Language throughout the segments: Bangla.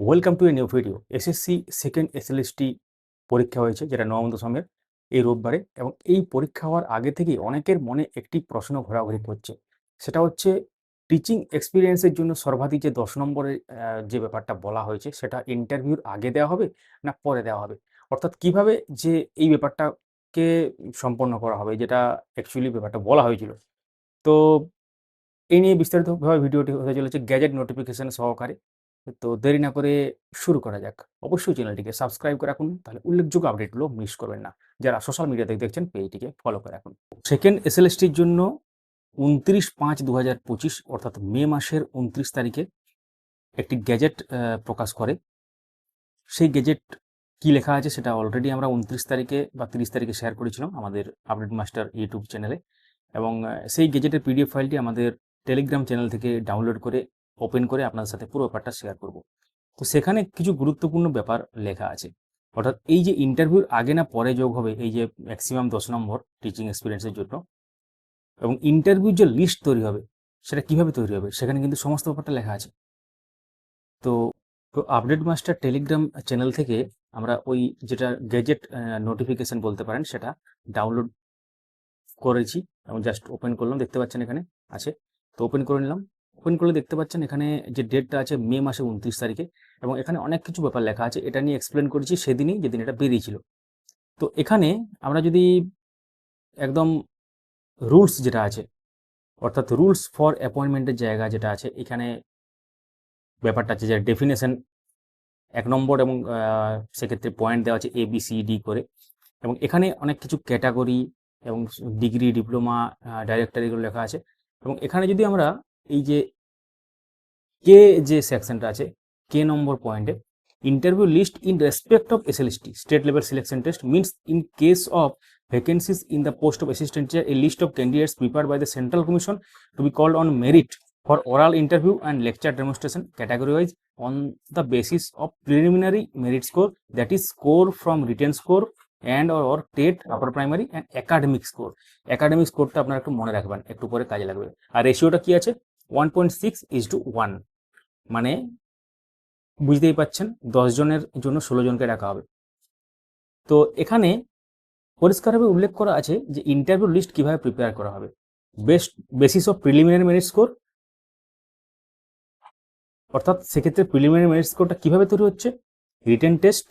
Welcome to a new video SSC second SLST পরীক্ষা হয়েছে, যেটা নবম দশমের এই রোববারে এবং এই পরীক্ষা হওয়ার আগে থেকেই অনেকের মনে একটি প্রশ্ন ঘোরাঘুরি করছে। সেটা হচ্ছে টিচিং এক্সপিরিয়েন্সের জন্য সর্বাধিক যে দশ নম্বরের যে ব্যাপারটা বলা হয়েছে, সেটা ইন্টারভিউর আগে দেওয়া হবে না পরে দেওয়া হবে? অর্থাৎ কীভাবে যে এই ব্যাপারটাকে সম্পন্ন করা হবে, যেটা অ্যাকচুয়ালি ব্যাপারটা বলা হয়েছিল। তো এই নিয়ে বিস্তারিতভাবে ভিডিওটি হতে চলেছে গ্যাজেট নোটিফিকেশন সহকারে। তো দেরি না করে শুরু করা যাক। অবশ্যই চ্যানেলটিকে সাবস্ক্রাইব করে রাখুন, তাহলে উল্লেখযোগ্য আপডেটগুলো মিস করবেন না। যারা সোশ্যাল মিডিয়াতে দেখছেন, পেজটিকে ফলো করে রাখুন। সেকেন্ড এসএলএসটির জন্য উনত্রিশ পাঁচ দু হাজার পঁচিশ, অর্থাৎ মে মাসের উনত্রিশ তারিখে একটি গ্যাজেট প্রকাশ করে। সেই গ্যাজেট কি লেখা আছে সেটা অলরেডি আমরা উনত্রিশ তারিখে বা তিরিশ তারিখে শেয়ার করেছিলাম আমাদের আপডেট মাস্টার ইউটিউব চ্যানেলে এবং সেই গেজেটের পিডিএফ ফাইলটি আমাদের টেলিগ্রাম চ্যানেল থেকে ডাউনলোড করে ওপেন করে আপনাদের সাথে পুরো ব্যাপারটা শেয়ার করব। তো সেখানে কিছু গুরুত্বপূর্ণ ব্যাপার লেখা আছে। অর্থাৎ এই যে ইন্টারভিউর আগে না পরে যোগ হবে, এই যে ম্যাক্সিমাম দশ নম্বর টিচিং এক্সপিরিয়েন্সের জন্য, এবং ইন্টারভিউ যে লিস্ট তৈরি হবে, সেটা কীভাবে তৈরি হবে, সেখানে কিন্তু সমস্ত ব্যাপারটা লেখা আছে। তো তো আপডেট মাস্টার টেলিগ্রাম চ্যানেল থেকে আমরা ওই যেটা গ্যাজেট নোটিফিকেশন বলতে পারেন, সেটা ডাউনলোড করেছি, এবং জাস্ট ওপেন করলাম, দেখতে পাচ্ছেন এখানে আছে। তো ওপেন করে নিলাম। ওপেন করলে দেখতে পাচ্ছেন এখানে যে ডেটটা আছে মে মাসে উনত্রিশ তারিখে এবং এখানে অনেক কিছু ব্যাপার লেখা আছে। এটা নিয়ে এক্সপ্লেন করেছি সেদিনই যেদিন এটা বেরিয়েছিল। তো এখানে আমরা যদি একদম রুলস যেটা আছে, অর্থাৎ রুলস ফর অ্যাপয়েন্টমেন্টের জায়গা যেটা আছে, এখানে ব্যাপারটা আছে যে ডেফিনেশন এক নম্বর এবং সেক্ষেত্রে পয়েন্ট দেওয়া আছে এ বি সি ডি করে। এবং এখানে অনেক কিছু ক্যাটাগরি এবং ডিগ্রি ডিপ্লোমা ডাইরেক্টর এগুলো লেখা আছে। এবং এখানে যদি আমরা এই যে কে যে সেকশনটা আছে, কে নম্বর পয়েন্টে interview list in respect of S LST state level selection test means in case of vacancies in the post of assistant chair a list of candidates prepare by the central commission to be called on merit for oral interview and lecture demonstration category wise on the basis of preliminary merit score that is score from written score and or TET upper primary and academic score academic স্কোরটা আপনারা একটু মনে রাখবেন, একটু পরে কাজে লাগবে। আর রেশিওটা কি আছে? One point six is to one মানে বুঝতেই পাচ্ছেন জনের জন্য ষোলো জনকে রাখা হবে। তো এখানে পরিষ্কারভাবে উল্লেখ করা আছে যে ইন্টারভিউ লিস্ট কীভাবে প্রিপেয়ার করা হবে। Best basis of preliminary merit score অর্থাৎ সেক্ষেত্রে প্রিলিমিনারি মেরিট স্কোরটা কীভাবে তৈরি হচ্ছে? রিটেন টেস্ট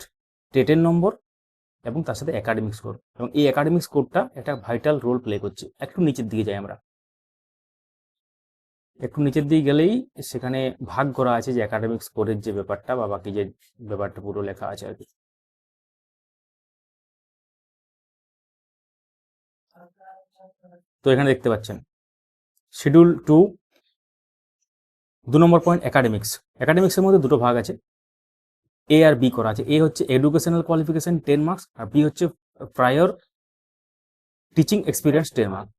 টেটের নম্বর এবং তার সাথে একাডেমিক স্কোর এবং এই একাডেমিক স্কোরটা একটা ভাইটাল রোল প্লে করছে। একটু নিচের দিকে যাই আমরা। একটু নিচের দিকে গেলেই সেখানে ভাগ করা আছে যে একাডেমিক স্কোরের যে ব্যাপারটা বা বাকি যে ব্যাপারটা পুরো লেখা আছে আর কি। তো এখানে দেখতে পাচ্ছেন। শিডিউল টু দু নম্বর পয়েন্ট একাডেমিক্স একাডেমিক্সের মধ্যে দুটো ভাগ আছে। এ আর বি করা আছে। এ হচ্ছে এডুকেশনাল কোয়ালিফিকেশন টেন মার্কস আর বি হচ্ছে prior teaching experience ten marks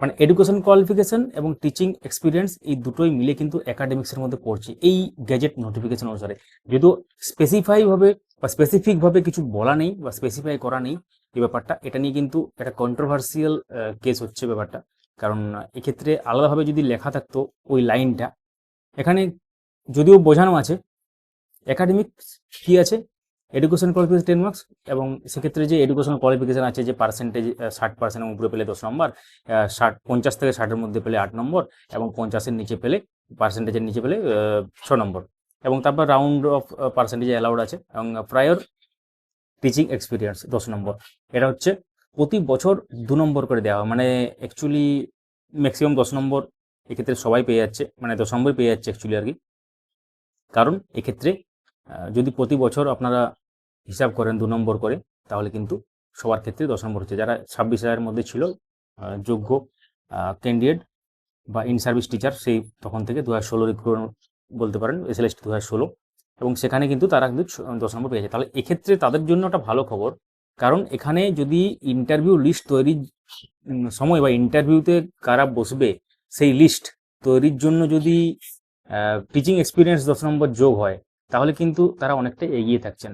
মানে এডুকেশন কোয়ালিফিকেশন এবং টিচিং এক্সপিরিয়েন্স এই দুটোই মিলে কিন্তু একাডেমিক্সের মধ্যে পড়ছে। এই গ্যাজেট নোটিফিকেশন অনুসারে। যদিও স্পেসিফাই ভাবে বা স্পেসিফিক ভাবে কিছু বলা নেই বা স্পেসিফাই করা নেই এই ব্যাপারটা, এটা নিয়ে কিন্তু একটা কন্ট্রোভার্সিয়াল কেস হচ্ছে ব্যাপারটা। কারণ এক্ষেত্রে আলাদাভাবে যদি লেখা থাকতো ওই লাইনটা, এখানে যদিও বোঝানো আছে একাডেমিক কি আছে? এডুকেশন কোয়ালিফিকেশন টেন মার্কস এবং সেক্ষেত্রে যে এডুকেশন কোয়ালিফিকেশন আছে যে পার্সেন্টেজ ষাট পার্সেন্ট উপরে পেলে দশ নম্বর ষাট, পঞ্চাশ থেকে ষাটের মধ্যে পেলে আট নম্বর এবং পঞ্চাশের নিচে পেলে পার্সেন্টেজের নিচে পেলে ছ নম্বর এবং তারপর রাউন্ড অফ পার্সেন্টেজ অ্যালাউড আছে, এবং প্রায়র টিচিং এক্সপিরিয়েন্স দশ নম্বর এটা হচ্ছে প্রতি বছর দু নম্বর করে দেওয়া হয়। মানে অ্যাকচুয়ালি ম্যাক্সিমাম দশ নম্বর এক্ষেত্রে সবাই পেয়ে যাচ্ছে মানে দশ নম্বর পেয়ে যাচ্ছে অ্যাকচুয়ালি আর কি। কারণ এক্ষেত্রে যদি প্রতি বছর আপনারা হিসাব করেন দু নম্বর করে, তাহলে কিন্তু সবার ক্ষেত্রে দশ নম্বর হচ্ছে। যারা ছাব্বিশ হাজারের মধ্যে ছিল যোগ্য ক্যান্ডিডেট বা ইন সার্ভিস টিচার সেই তখন থেকে দু হাজার ষোলো বলতে পারেন এসএলএসটি দু হাজার ষোলো। এবং সেখানে কিন্তু তারা কিন্তু দশ নম্বর পেয়েছে। তাহলে এক্ষেত্রে তাদের জন্য একটা ভালো খবর, কারণ এখানে যদি ইন্টারভিউ লিস্ট তৈরির সময় বা ইন্টারভিউতে কারা বসবে, সেই লিস্ট তৈরির জন্য যদি টিচিং এক্সপিরিয়েন্স দশ নম্বর যোগ হয়, তাহলে কিন্তু তারা অনেকটা এগিয়ে থাকছেন।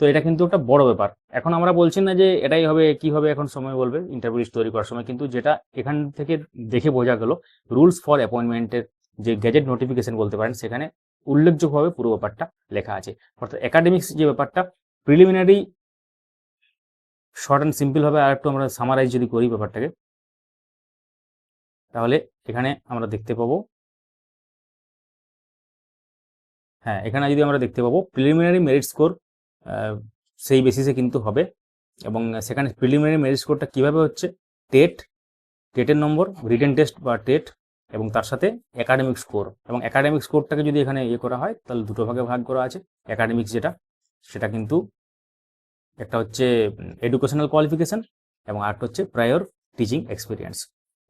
তো এটা কিন্তু একটা বড় ব্যাপার। এখন আমরা বলছি না যে এটাই হবে, কি হবে, এখন সময় বলবে ইন্টারভিউ লিস্ট তৈরি করার সময়। কিন্তু যেটা এখান থেকে দেখে বোঝা গেল রুলস ফর অ্যাপয়েন্টমেন্টের যে গ্যাজেট নোটিফিকেশন বলতে পারেন, সেখানে উল্লেখযোগ্যভাবে পুরো ব্যাপারটা লেখা আছে। অর্থাৎ একাডেমিক্স যে ব্যাপারটা প্রিলিমিনারি শর্ট অ্যান্ড সিম্পলভাবে আর একটু আমরা সামারাইজ যদি করি ব্যাপারটাকে, তাহলে এখানে আমরা দেখতে পাবো হ্যাঁ এখানে যদি আমরা দেখতে পাবো প্রিলিমিনারি মেরিট স্কোর সেই বেসিসে কিন্তু হবে। এবং সেখানে প্রিলিমিনারি মেরিট স্কোরটা কীভাবে হচ্ছে? টেট টেটের নম্বর রিটেন টেস্ট বা টেট এবং তার সাথে একাডেমিক স্কোর এবং একাডেমিক স্কোরটাকে যদি এখানে ইয়ে করা হয়, তাহলে দুটো ভাগে ভাগ করা আছে। একাডেমিক্স যেটা, সেটা কিন্তু একটা হচ্ছে এডুকেশনাল কোয়ালিফিকেশন এবং আরেকটা হচ্ছে প্রায়র টিচিং এক্সপিরিয়েন্স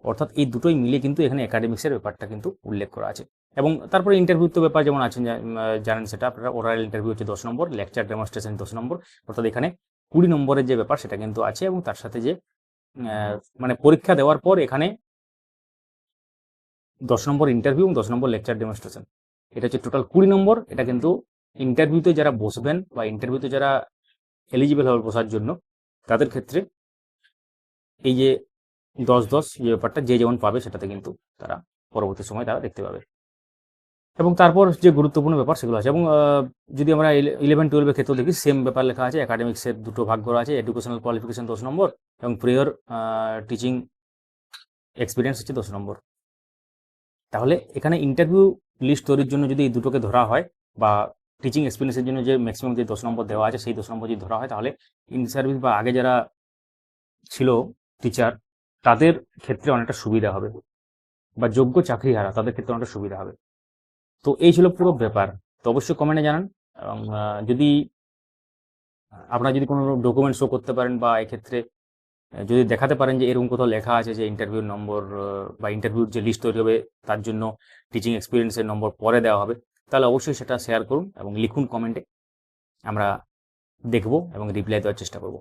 অর্থাৎ এই দুটোই মিলে কিন্তু এখানে একাডেমিক্সের ব্যাপারটা কিন্তু উল্লেখ করা আছে। এবং তারপরে ইন্টারভিউ তো ব্যাপার যেমন আছেন জানেন সেটা, আপনারা ওরাল ইন্টারভিউ হচ্ছে দশ নম্বর লেকচার ডেমনস্ট্রেশন দশ নম্বর, অর্থাৎ এখানে কুড়ি নম্বরের যে ব্যাপার সেটা কিন্তু আছে এবং তার সাথে যে মানে পরীক্ষা দেওয়ার পর এখানে দশ নম্বর ইন্টারভিউ এবং দশ নম্বর লেকচার ডেমনস্ট্রেশন এটা হচ্ছে টোটাল কুড়ি নম্বর, এটা কিন্তু ইন্টারভিউতে যারা বসবেন বা ইন্টারভিউতে যারা এলিজিবল হবে বসার জন্য, তাদের ক্ষেত্রে এই যে দশ দশ যে ব্যাপারটা, যে যেমন পাবে সেটাতে কিন্তু তারা পরবর্তী সময় তারা দেখতে পাবে। এবং তারপর যে গুরুত্বপূর্ণ ব্যাপার সেগুলো আছে। এবং যদি আমরা ইলেভেন টুয়েলভের ক্ষেত্রে দেখি সেম ব্যাপার লেখা আছে একাডেমিক্সের দুটো ভাগ করা আছে এডুকেশনাল কোয়ালিফিকেশন দশ নম্বর এবং প্রিয়র টিচিং এক্সপিরিয়েন্স হচ্ছে দশ নম্বর। তাহলে এখানে ইন্টারভিউ লিস্ট তৈরির জন্য যদি এই দুটোকে ধরা হয় বা টিচিং এক্সপিরিয়েন্সের জন্য যে ম্যাক্সিমাম যে দশ নম্বর দেওয়া আছে, সেই দশ নম্বর যদি ধরা হয়, তাহলে ইন সার্ভিস বা আগে যারা ছিল টিচার তাদের ক্ষেত্রে অনেকটা সুবিধা হবে বা যোগ্য চাকরিহারা, তাদের ক্ষেত্রে অনেকটা সুবিধা হবে। তো এই ছিল পুরো ব্যাপার। তো অবশ্যই কমেন্টে জানান। এবং যদি আপনারা যদি কোনো ডকুমেন্ট শো করতে পারেন বা এক্ষেত্রে যদি দেখাতে পারেন যে এরকম কোথাও লেখা আছে যে ইন্টারভিউর নম্বর বা ইন্টারভিউর যে লিস্ট তৈরি হবে, তার জন্য টিচিং এক্সপিরিয়েন্সের নম্বর পরে দেওয়া হবে, তাহলে অবশ্যই সেটা শেয়ার করুন এবং লিখুন কমেন্টে আমরা দেখব এবং রিপ্লাই দেওয়ার চেষ্টা করব।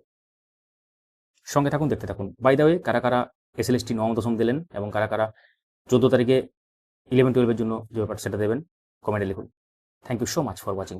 সঙ্গে থাকুন, দেখতে থাকুন। বাই দা ওয়ে কারা কারা এসএলএসটি নবম দশম দিলেন এবং কারা কারা চোদ্দ তারিখে ইলেভেন টুয়েলভের জন্য যে ব্যাপার সেটা দেবেন কমেন্টে লিখুন। Thank you so much for watching